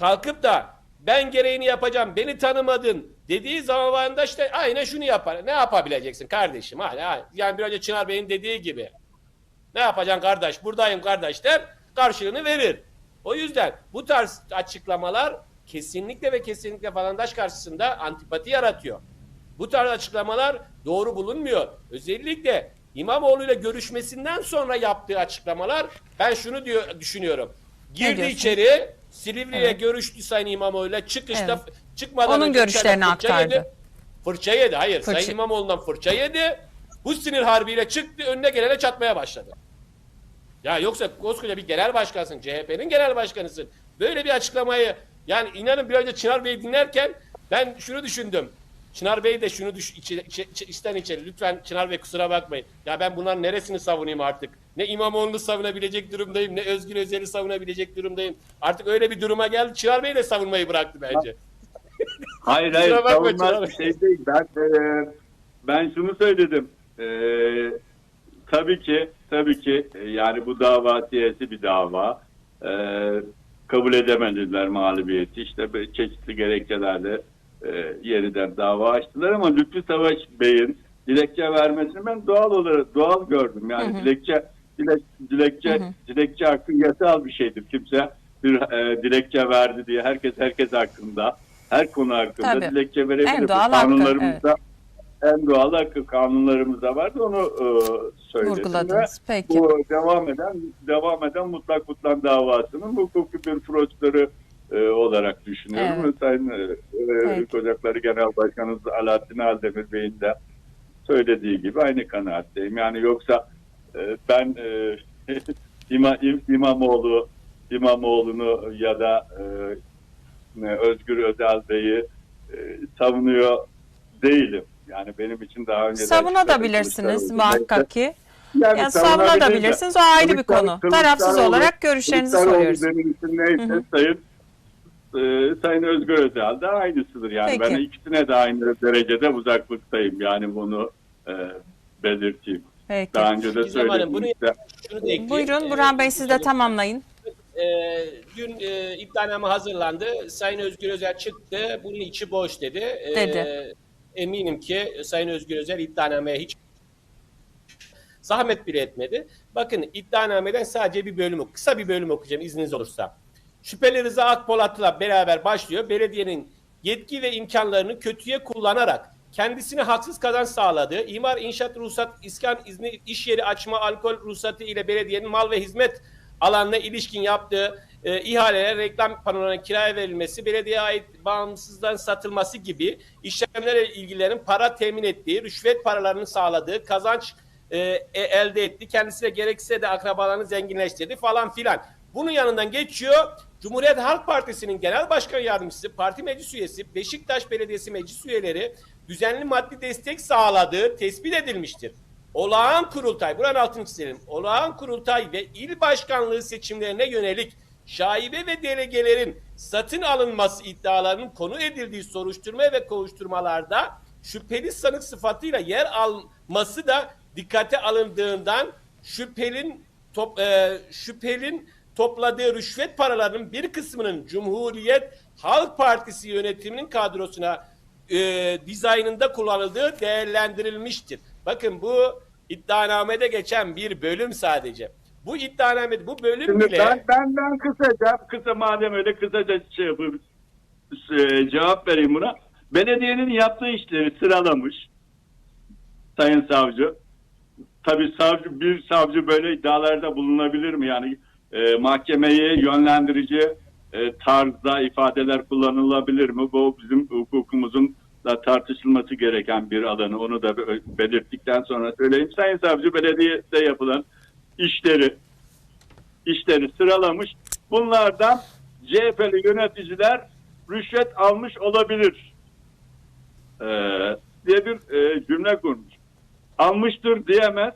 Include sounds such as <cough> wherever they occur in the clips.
kalkıp da ben gereğini yapacağım, beni tanımadın dediği zaman da işte aynen şunu yapar. Ne yapabileceksin kardeşim? Hala yani bir önce Çınar Bey'in dediği gibi. Ne yapacaksın kardeş? Buradayım kardeş der. Karşılığını verir. O yüzden bu tarz açıklamalar kesinlikle ve kesinlikle vatandaş karşısında antipati yaratıyor. Bu tarz açıklamalar doğru bulunmuyor. Özellikle İmamoğlu ile görüşmesinden sonra yaptığı açıklamalar ben şunu diyor düşünüyorum. Girdi içeri Silivri'ye Evet. görüştü Sayın İmamoğlu ile çıkışta Evet. çıkmadan Onun görüşlerini fırça aktardı. Yedi. Fırça yedi. Hayır. Fırça- Sayın İmamoğlu'ndan fırça yedi. Bu sinir harbiyle çıktı önüne gelene çatmaya başladı. Ya yoksa koskoca bir genel başkansın. CHP'nin genel başkanısın. Böyle bir açıklamayı yani inanın bir önce Çınar Bey'i dinlerken ben şunu düşündüm. Çınar Bey de şunu düş, içi, içi- içi- içten içe lütfen Çınar Bey kusura bakmayın. Ya ben bunların neresini savunayım artık? Ne İmamoğlu'nu savunabilecek durumdayım ne Özgür Özel'i savunabilecek durumdayım. Artık öyle bir duruma geldi. Çınar Bey de savunmayı bıraktı bence. <laughs> Hayır hayır bakma savunma şey değil. Ben, e, ben şunu söyledim. E, tabii ki tabii ki e, yani bu dava siyasi bir dava. E, kabul edemediler mağlubiyeti. İşte çeşitli gerekçelerle e, yeniden dava açtılar ama Lütfü Savaş Bey'in dilekçe vermesini ben doğal olarak doğal gördüm. Yani Hı hı. dilekçe dilek, dilekçe Hı hı. dilekçe hakkı yasal bir şeydir. Kimse bir e, dilekçe verdi diye herkes herkes hakkında her konu hakkında Tabii. dilekçe verebilir. En doğal hakkı, kanunlarımızda en doğal hakkı kanunlarımızda vardı onu e, söyledim. ve. Peki. Bu devam eden devam eden mutlak mutlak davasının hukuki bir prosedürü e, olarak düşünüyorum. Evet. Ve Sayın e, e, Peki. Ocakları Genel Başkanımız Alaaddin Aldemir Bey'in de söylediği gibi aynı kanaatteyim. Yani yoksa e, ben e, <laughs> İma, İm- İmamoğlu İmamoğlu'nu ya da e, Özgür Özel Bey'i e, savunuyor değilim. Yani benim için daha önce Savunabilirsiniz muhakkak ki. Yani Ya savunabilir de. savunabilirsiniz o ayrı bir konu. Tarafsız olarak görüşlerinizi soruyoruz. Benim için neyse. Sayın e, Sayın Özgür Özel de aynısıdır. Yani Peki. ben ikisine de aynı derecede uzaklıktayım. Yani bunu e, belirteyim. Peki. Daha önce de söyledim. bunu- işte. Buyurun Ee, Burhan Bey siz de tamamlayın. e, dün e, iddianame hazırlandı. Sayın Özgür Özel çıktı. Bunun içi boş dedi. E, Dedi. Eminim ki Sayın Özgür Özel iddianameye hiç zahmet bile etmedi. Bakın iddianameden sadece bir bölüm kısa bir bölüm okuyacağım izniniz olursa. Şüpheli Rıza Akpolat'la beraber başlıyor. Belediyenin yetki ve imkanlarını kötüye kullanarak kendisine haksız kazanç sağladığı, imar, inşaat ruhsat, iskan izni, iş yeri açma, alkol ruhsatı ile belediyenin mal ve hizmet alanına ilişkin yaptığı e, ihaleler, reklam panolarına kiraya verilmesi, belediyeye ait bağımsızdan satılması gibi işlemlerle ilgilerin para temin ettiği, rüşvet paralarını sağladığı, kazanç e, e, elde etti. Kendisine gerekse de akrabalarını zenginleştirdi falan filan. Bunun yanından geçiyor. Cumhuriyet Halk Partisi'nin genel başkan yardımcısı, parti meclis üyesi, Beşiktaş Belediyesi meclis üyeleri düzenli maddi destek sağladığı tespit edilmiştir. Olağan kurultay, buranın altını çizelim. Olağan kurultay ve il başkanlığı seçimlerine yönelik şaibe ve delegelerin satın alınması iddialarının konu edildiği soruşturma ve kovuşturmalarda şüpheli sanık sıfatıyla yer alması da dikkate alındığından şüphelin top, e, şüphelin topladığı rüşvet paralarının bir kısmının Cumhuriyet Halk Partisi yönetiminin kadrosuna e, dizaynında kullanıldığı değerlendirilmiştir. Bakın bu iddianamede geçen bir bölüm sadece. Bu iddianamede bu bölüm Şimdi bile ben, ben, ben kısaca, kısa madem öyle kısaca şey yapayım, e, cevap vereyim buna. Belediyenin yaptığı işleri sıralamış Sayın Savcı. Tabii savcı, bir savcı böyle iddialarda bulunabilir mi? Yani e, mahkemeyi yönlendirici e, tarzda ifadeler kullanılabilir mi? Bu bizim hukukumuzun da tartışılması gereken bir alanı. Onu da be- belirttikten sonra söyleyeyim. Sayın Savcı belediyede yapılan işleri işleri sıralamış. Bunlardan CHP'li yöneticiler rüşvet almış olabilir ee, diye bir e, cümle kurmuş. Almıştır diyemez.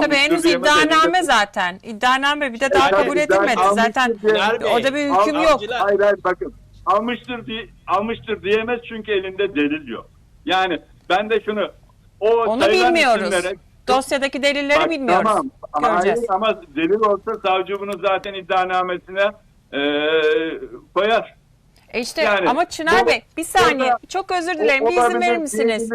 Tabii henüz iddianame zaten. İddianame bir de daha Zaten kabul edilmedi. Zaten diye- orada bir hüküm al- yok. avcılar- Hayır hayır bakın. Almıştır diye almıştır diyemez çünkü elinde delil yok. Yani ben de şunu o Onu bilmiyoruz. isimlere- Dosyadaki delilleri Bak, bilmiyoruz. Tamam. Göreceğiz. Hayır ama delil olsa savcı bunu zaten iddianamesine e, koyar. E işte Yani ama Çınar bu- Bey bir saniye burada- çok özür dilerim bir izin verir misiniz?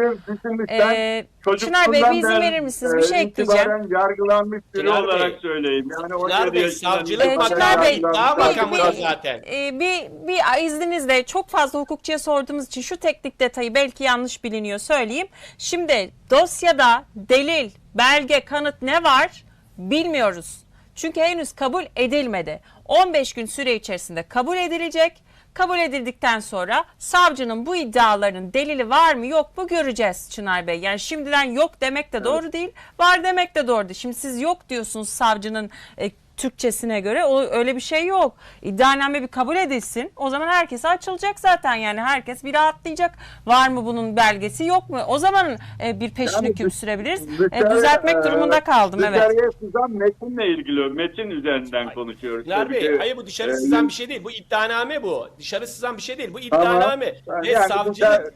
Ee, Çınar Bey bir izin verir misiniz? Bir e, şey ekleyeceğim. itibaren yargılanmış biri Çınar Bey. olarak söyleyeyim. Yani o Çınar Bey, savcılık itibaren Çınar Bey, daha makamıdır bir- zaten. Ee, bir, bir izninizle çok fazla hukukçuya sorduğumuz için şu teknik detayı belki yanlış biliniyor söyleyeyim. Şimdi dosyada delil, belge, kanıt ne var bilmiyoruz. Çünkü henüz kabul edilmedi. 15 gün süre içerisinde kabul edilecek. Kabul edildikten sonra savcının bu iddiaların delili var mı yok mu göreceğiz Çınar Bey. Yani şimdiden yok demek de doğru değil, var demek de doğru değil. Şimdi siz yok diyorsunuz savcının e, Türkçesine göre o öyle bir şey yok. İddianame bir kabul edilsin. O zaman herkese açılacak zaten yani herkes bir rahatlayacak. Var mı bunun belgesi yok mu? O zaman e, bir peşini Yani hüküm sürebiliriz. E, Dışarı- düzeltmek e, durumunda kaldım evet. Dışarıya sızan metinle ilgili metin üzerinden konuşuyoruz. Çınar Tabii Bey, ki, hayır bu dışarı e, sızan bir şey değil. Bu iddianame bu. Dışarı sızan bir şey değil. Bu Tamam. iddianame. Ve Yani savcılık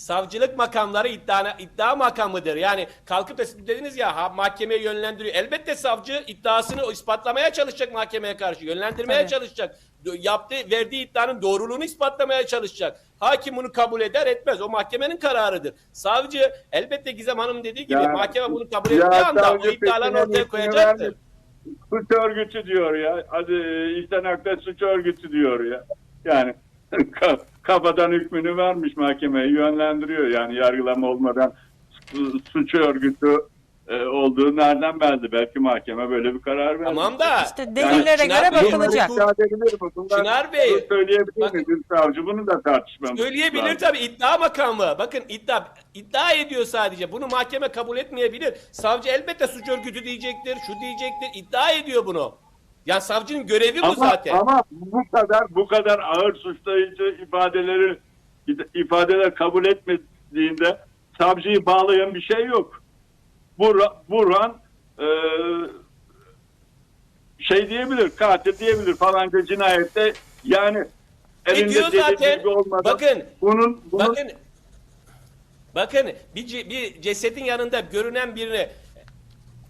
savcılık makamları iddia, iddia makamıdır. Yani kalkıp da siz dediniz ya ha, mahkemeye yönlendiriyor. Elbette savcı iddiasını ispatlamaya çalışacak mahkemeye karşı. Yönlendirmeye Tabii. çalışacak. Yaptığı, verdiği iddianın doğruluğunu ispatlamaya çalışacak. Hakim bunu kabul eder etmez. O mahkemenin kararıdır. Savcı elbette Gizem Hanım dediği gibi Ya- mahkeme bunu kabul ettiği anda o iddialarını ortaya koyacaktır. vermiş. Suç örgütü diyor ya. Hadi İhsan Akta suç örgütü diyor ya. Yani <laughs> kafadan hükmünü vermiş mahkemeye yönlendiriyor. Yani yargılama olmadan su- suç örgütü e, olduğu nereden belli? Belki mahkeme böyle bir karar verdi. Tamam da İşte delillere Çınar göre bakılacak. Mi? Çınar Bey, söyleyebilir bakın- midir savcı? Bunu da tartışmamız Söyleyebilir lazım. tabii iddia makamı. Bakın iddia iddia ediyor sadece. Bunu mahkeme kabul etmeyebilir. Savcı elbette suç örgütü diyecektir, şu diyecektir. İddia ediyor bunu. Yani savcının görevi bu ama, zaten. Ama bu kadar bu kadar ağır suçlayıcı ifadeleri ifadeler kabul etmediğinde savcıyı bağlayan bir şey yok. Bur Burhan e, şey diyebilir, katil diyebilir falanca cinayette yani elinde delil zaten. bilgi olmadan Bakın, bunun, bunun Bakın bakın bir, bir cesedin yanında görünen birine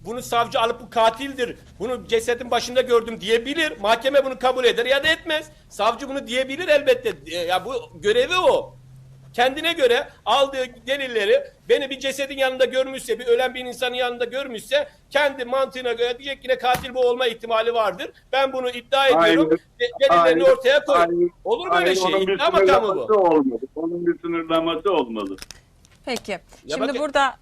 bunu savcı alıp bu katildir. Bunu cesedin başında gördüm diyebilir. Mahkeme bunu kabul eder ya da etmez. Savcı bunu diyebilir elbette. E, Ya bu görevi o. Kendine göre aldığı delilleri beni bir cesedin yanında görmüşse, bir ölen bir insanın yanında görmüşse kendi mantığına göre diyecek yine katil bu olma ihtimali vardır. Ben bunu iddia ediyorum. Aynen. Delillerini Aynen. ortaya koy. Aynen. Olur mu öyle şey? İddia makamı bu. olmalı. Onun bir sınırlaması olmalı. Peki. Ya Şimdi bakın- burada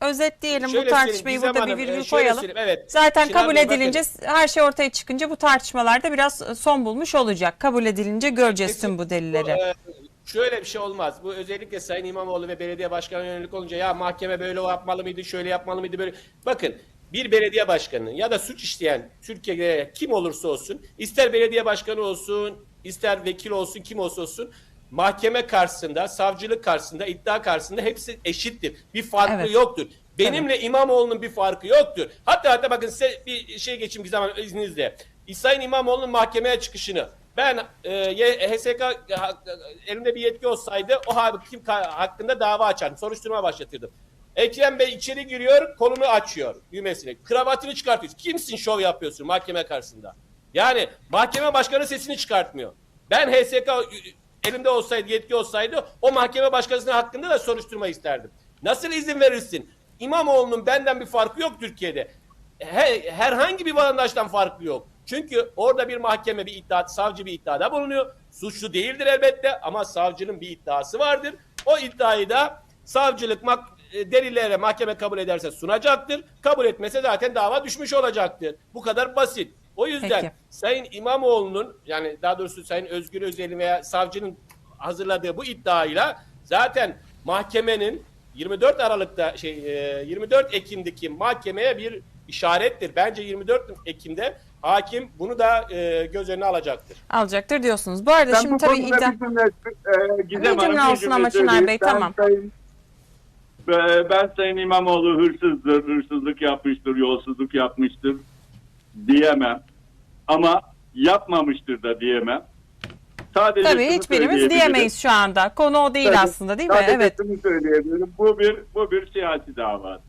özetleyelim bu Şöyle tartışmayı söyleyeyim, burada Gizem bir Hanım, virgül e, koyalım. söyleyeyim, evet. Zaten Çınar kabul Bey, bakın. edilince her şey ortaya çıkınca bu tartışmalarda biraz e, son bulmuş olacak. Kabul edilince göreceğiz tüm bu delilleri. Bu, e, şöyle bir şey olmaz. Bu özellikle Sayın İmamoğlu ve belediye başkanı yönelik olunca ya mahkeme böyle yapmalı mıydı, şöyle yapmalı mıydı böyle. Bakın bir belediye başkanı ya da suç işleyen Türkiye'de kim olursa olsun, ister belediye başkanı olsun, ister vekil olsun, kim olsa olsun mahkeme karşısında, savcılık karşısında, iddia karşısında hepsi eşittir. Bir farkı Evet. yoktur. Benimle İmamoğlu'nun bir farkı yoktur. Hatta hatta bakın size bir şey geçeyim bir zaman izninizle. Sayın İmamoğlu'nun mahkemeye çıkışını ben e, HSK ha- elimde bir yetki olsaydı o hakim hakkında dava açardım. Soruşturma başlatırdım. Ekrem Bey içeri giriyor, kolunu açıyor düğmesini. Kravatını çıkartıyor. Kimsin şov yapıyorsun mahkeme karşısında? Yani mahkeme başkanı sesini çıkartmıyor. Ben HSK elimde olsaydı, yetki olsaydı o mahkeme başkanının hakkında da soruşturma isterdim. Nasıl izin verirsin? İmamoğlu'nun benden bir farkı yok Türkiye'de. He- herhangi bir vatandaştan farklı yok. Çünkü orada bir mahkeme bir iddia, savcı bir iddiada bulunuyor. Suçlu değildir elbette ama savcının bir iddiası vardır. O iddiayı da savcılık mak e, delillere mahkeme kabul ederse sunacaktır. Kabul etmese zaten dava düşmüş olacaktır. Bu kadar basit. O yüzden Peki. Sayın İmamoğlu'nun yani daha doğrusu Sayın Özgür Özel'in veya savcının hazırladığı bu iddiayla zaten mahkemenin 24 Aralık'ta şey e, 24 Ekim'deki mahkemeye bir işarettir. Bence 24 Ekim'de hakim bunu da e, göz önüne alacaktır. Alacaktır diyorsunuz. Bu arada Ben şimdi bu tabii iddia... bir cümle, e, Gizem Bir Hanım, cümle olsun ama söyleyeyim. Bey, tamam. Sayın, e, ben Sayın İmamoğlu hırsızdır, hırsızlık yapmıştır, yolsuzluk yapmıştır diyemem. Ama yapmamıştır da diyemem. Sadece Tabii hiçbirimiz diyemeyiz şu anda. Konu o değil Tabii, aslında değil mi? sadece Evet. şunu söyleyebilirim. Bu bir, bu bir siyasi davadır.